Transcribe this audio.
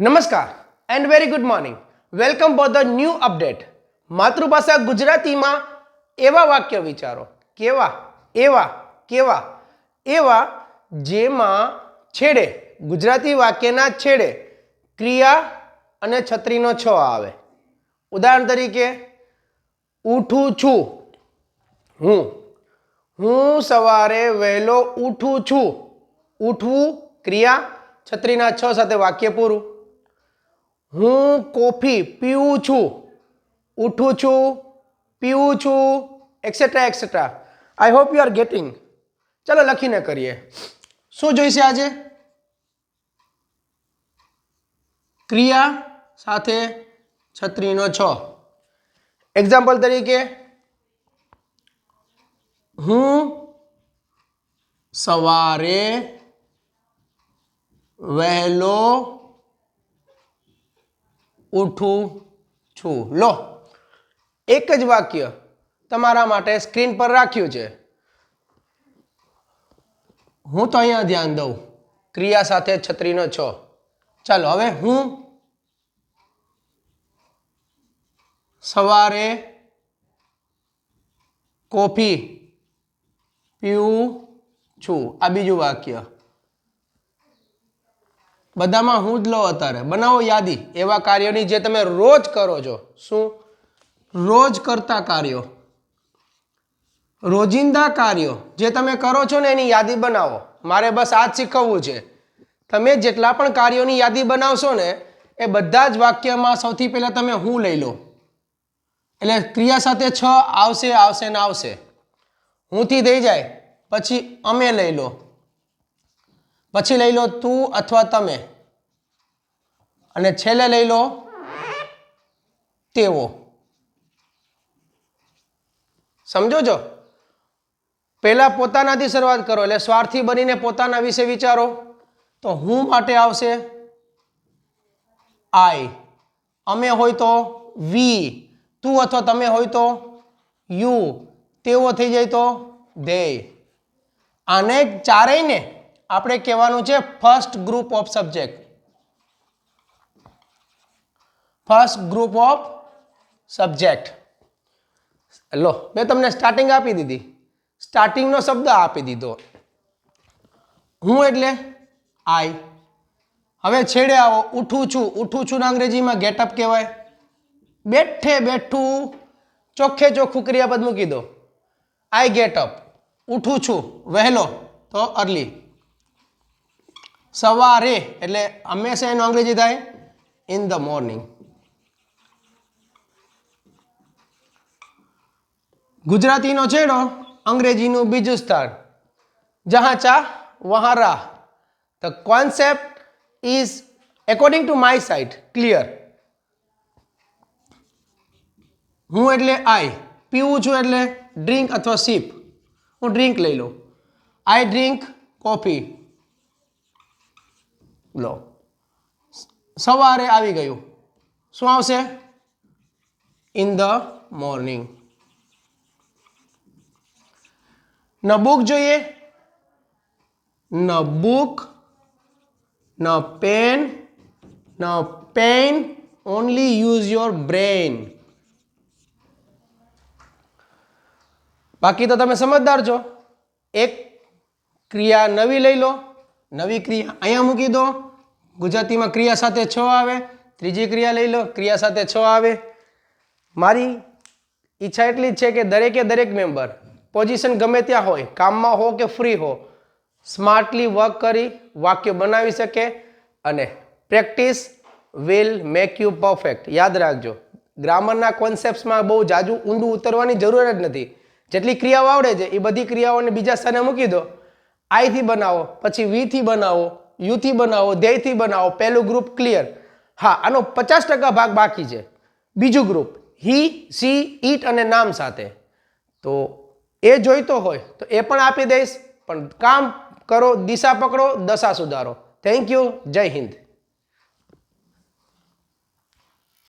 નમસ્કાર and very good morning welcome for the new update માતૃભાષા ગુજરાતીમાં એવા વાક્ય વિચારો. કેવા, એવા કેવા. એવા જેમાં છેડે, ગુજરાતી વાક્યના છેડે ક્રિયા અને છત્રીનો છ આવે. ઉદાહરણ તરીકે, ઉઠું છું. હું હું સવારે વહેલો ઉઠું છું. ઉઠવું, ક્રિયા, છત્રીના છ સાથે વાક્ય પૂરું. હું કોફી પીવું છું, ઉઠું છું, પીવું છું etcetera etcetera I hope you are getting ચાલો લખીને કરીએ. શું જોઈશે આજે? ક્રિયા સાથે છત્રીનો છ. એક્ઝામ્પલ તરીકે, હું સવારે વહેલો ઉઠું છું. લો, એક જ વાક્ય તમારા માટે સ્ક્રીન પર રાખ્યું છે. હું તો અહીંયા ધ્યાન દઉં. ક્રિયા સાથે છત્રીનો છ. ચાલો, હવે હું સવારે કોફી પીવું છું. આ બીજું વાક્ય. બધામાં હું જ લો અત્યારે. બનાવો યાદી. એવા કાર્યોની જે તમે રોજ કરો છો. શું? રોજ કરતા કાર્યો. રોજિંદા કાર્યો. જે તમે કરો છો ને એની યાદી બનાવો. મારે બસ આ જ શીખવવું છે. તમે જેટલા પણ કાર્યોની યાદી બનાવશો ને, એ બધા જ વાક્યમાં સૌથી પહેલાં તમે હું લઈ લો. એટલે ક્રિયા સાથે છ આવશે આવશે ને આવશે. હુંથી થઈ જાય, પછી અમે લઈ લો. પછી લઈ લો તું અથવા તમે. અને છેલ્લે લઈ લો તેઓ. સમજો છો? પહેલા પોતાનાથી શરૂઆત કરો, એટલે સ્વાર્થી બનીને પોતાના વિશે વિચારો. તો હું માટે આવશે? આઈ અમે હોય તો વી તું અથવા તમે હોય તો યુ તેઓ થઈ જાય તો દે આને ચારેયને આપણે કહેવાનું છે first group of subject first group of subject લો, મેં તમને સ્ટાર્ટિંગ આપી દીધી. સ્ટાર્ટિંગનો શબ્દ આપી દીધો. હું એટલે? આઈ હવે છેડે આવો. ઉઠું છું. ઉઠું છું અંગ્રેજીમાં ગેટઅપ કહેવાય. બેઠે બેઠું. ચોખ્ખે ચોખ્ખું ક્રિયાપદ મૂકી દો. આઈ ગેટઅપ ઉઠું છું. વહેલો. તો અર્લી સવારે, એટલે હંમેશા એનું અંગ્રેજી થાય ઇન ધ મોર્નિંગ ગુજરાતીનો છેડો અંગ્રેજીનું બીજું સ્થળ. જહાં ચા, વહાં રાહ. The concept is according to my sight clear હું એટલે આઈ પીવું છું એટલે ડ્રિંક અથવા સીપ હું ડ્રિંક લઈ લઉં. આઈ ડ્રિંક કોફી લો. સવારે આવી ગયું. શું આવશે? ઇન ધ મોર્નિંગ ન બુક જોઈએ. ન બુક ન પેન ન pen only use your brain બાકી તો તમે સમજદાર છો. એક ક્રિયા નવી લઈ લો. નવી ક્રિયા અહીંયા મૂકી દો. ગુજરાતીમાં ક્રિયા સાથે છ આવે. ત્રીજી ક્રિયા લઈ લો, ક્રિયા સાથે છ આવે. મારી ઈચ્છા એટલી જ છે કે દરેકે દરેક મેમ્બર પોઝિશન ગમે ત્યાં હોય, કામમાં હો કે ફ્રી હો, સ્માર્ટલી વર્ક કરી વાક્ય બનાવી શકે અને practice will make you perfect યાદ રાખજો, ગ્રામરના કોન્સેપ્ટમાં બહુ જાજુ ઊંડું ઉતરવાની જરૂર જ નથી. જેટલી ક્રિયાઓ આવડે છે, એ બધી ક્રિયાઓને બીજા સ્થાને મૂકી દો. આઈથી બનાવો, પછી વીથી બનાવો યુથી બનાવો ધ્યેયથી બનાવો, પહેલું ગ્રુપ ક્લિયર હા, આનો પચાસ ટકા ભાગ બાકી છે. બીજું ગ્રુપ હી સી ઈટ અને નામ સાથે. તો એ જોઈતો હોય, તો એ પણ આપી દઈશ. પણ કામ કરો, દિશા પકડો, દશા સુધારો. થેન્ક યુ જય હિન્દ.